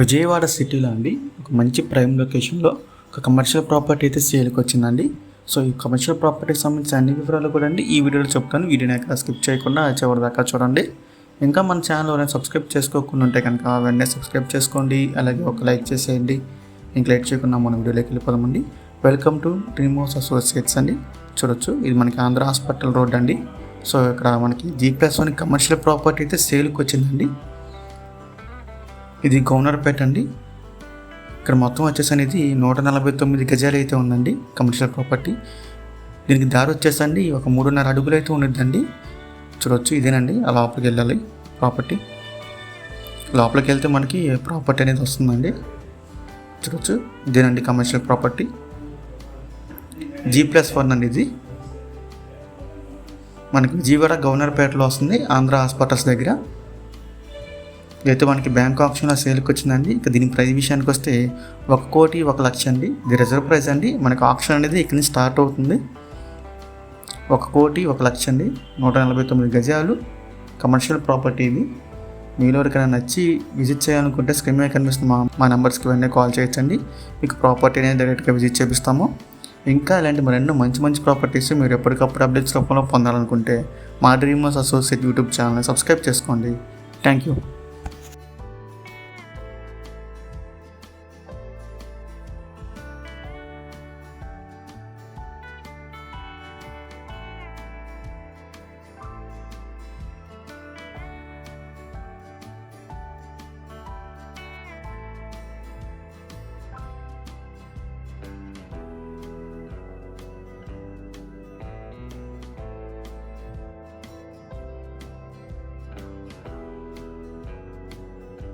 విజయవాడ సిటీలో అండి ఒక మంచి ప్రైమ్ లొకేషన్లో ఒక కమర్షియల్ ప్రాపర్టీ అయితే సేల్కి వచ్చిందండి. సో ఈ కమర్షియల్ ప్రాపర్టీకి సంబంధించిన అన్ని వివరాలు కూడా అండి ఈ వీడియోలో చెప్తాను. వీడియోని ఎక్కడ స్కిప్ చేయకుండా చివరి దాకా చూడండి. ఇంకా మన ఛానల్ ఎవరైనా సబ్స్క్రైబ్ చేసుకోకుండా ఉంటే కనుక వెంటనే సబ్స్క్రైబ్ చేసుకోండి. అలాగే ఒక లైక్ చేసేయండి. ఇంక లైక్ చేయకుండా మన వీడియోలోకి వెళ్ళిపోదామండి. వెల్కమ్ టు డ్రీమోస్ అసోసియేట్స్ అండి. చూడొచ్చు ఇది మనకి ఆంధ్ర హాస్పిటల్ రోడ్ అండి. సో ఇక్కడ మనకి G plus one commercial property అయితే సేల్కి వచ్చిందండి. ఇది గవర్నర్పేట అండి. ఇక్కడ మొత్తం వచ్చేసి అనేది నూట నలభై తొమ్మిది గజాలు అయితే ఉందండి కమర్షియల్ ప్రాపర్టీ దీనికి దారి వచ్చేసండి ఒక మూడున్నర అడుగులు అయితే ఉండిద్దండి. చూడొచ్చు ఇదేనండి ఆ లోపలికి వెళ్ళాలి ప్రాపర్టీ లోపలికి వెళ్తే మనకి ప్రాపర్టీ అనేది వస్తుందండి. చూడొచ్చు ఇదేనండి commercial property G plus one అండి ఇది. మనకి విజయవాడ గవర్నర్పేటలో వస్తుంది ఆంధ్ర హాస్పిటల్స్ దగ్గర. ఇదైతే మనకి బ్యాంక్ ఆప్షన్లో సేల్కి వచ్చిందండి. ఇక దీని ప్రైస్ విషయానికి వస్తే ఒక కోటి ఒక లక్ష అండి. ఇది రిజర్వ్ ప్రైస్ అండి. మనకి ఆప్షన్ అనేది ఇక్కడ నుంచి స్టార్ట్ అవుతుంది. ఒక కోటి ఒక లక్ష అండి. నూట నలభై తొమ్మిది గజాలు కమర్షియల్ ప్రాపర్టీ ఇది. మీలో ఎవరికైనా నచ్చి విజిట్ చేయాలనుకుంటే స్క్రీన్ మీద కనిపిస్తున్న మా మా నెంబర్స్కి వెంటనే కాల్ చేయొచ్చండి. మీకు ప్రాపర్టీ అనేది డైరెక్ట్గా విజిట్ చేపిస్తాము. ఇంకా ఇలాంటి మరెన్నో మంచి మంచి ప్రాపర్టీస్ మీరు ఎప్పటికప్పుడు అప్డేట్స్ రూపంలో పొందాలనుకుంటే మా డ్రీమర్స్ అసోసియేట్ యూట్యూబ్ ఛానల్ని సబ్స్క్రైబ్ చేసుకోండి. Thank you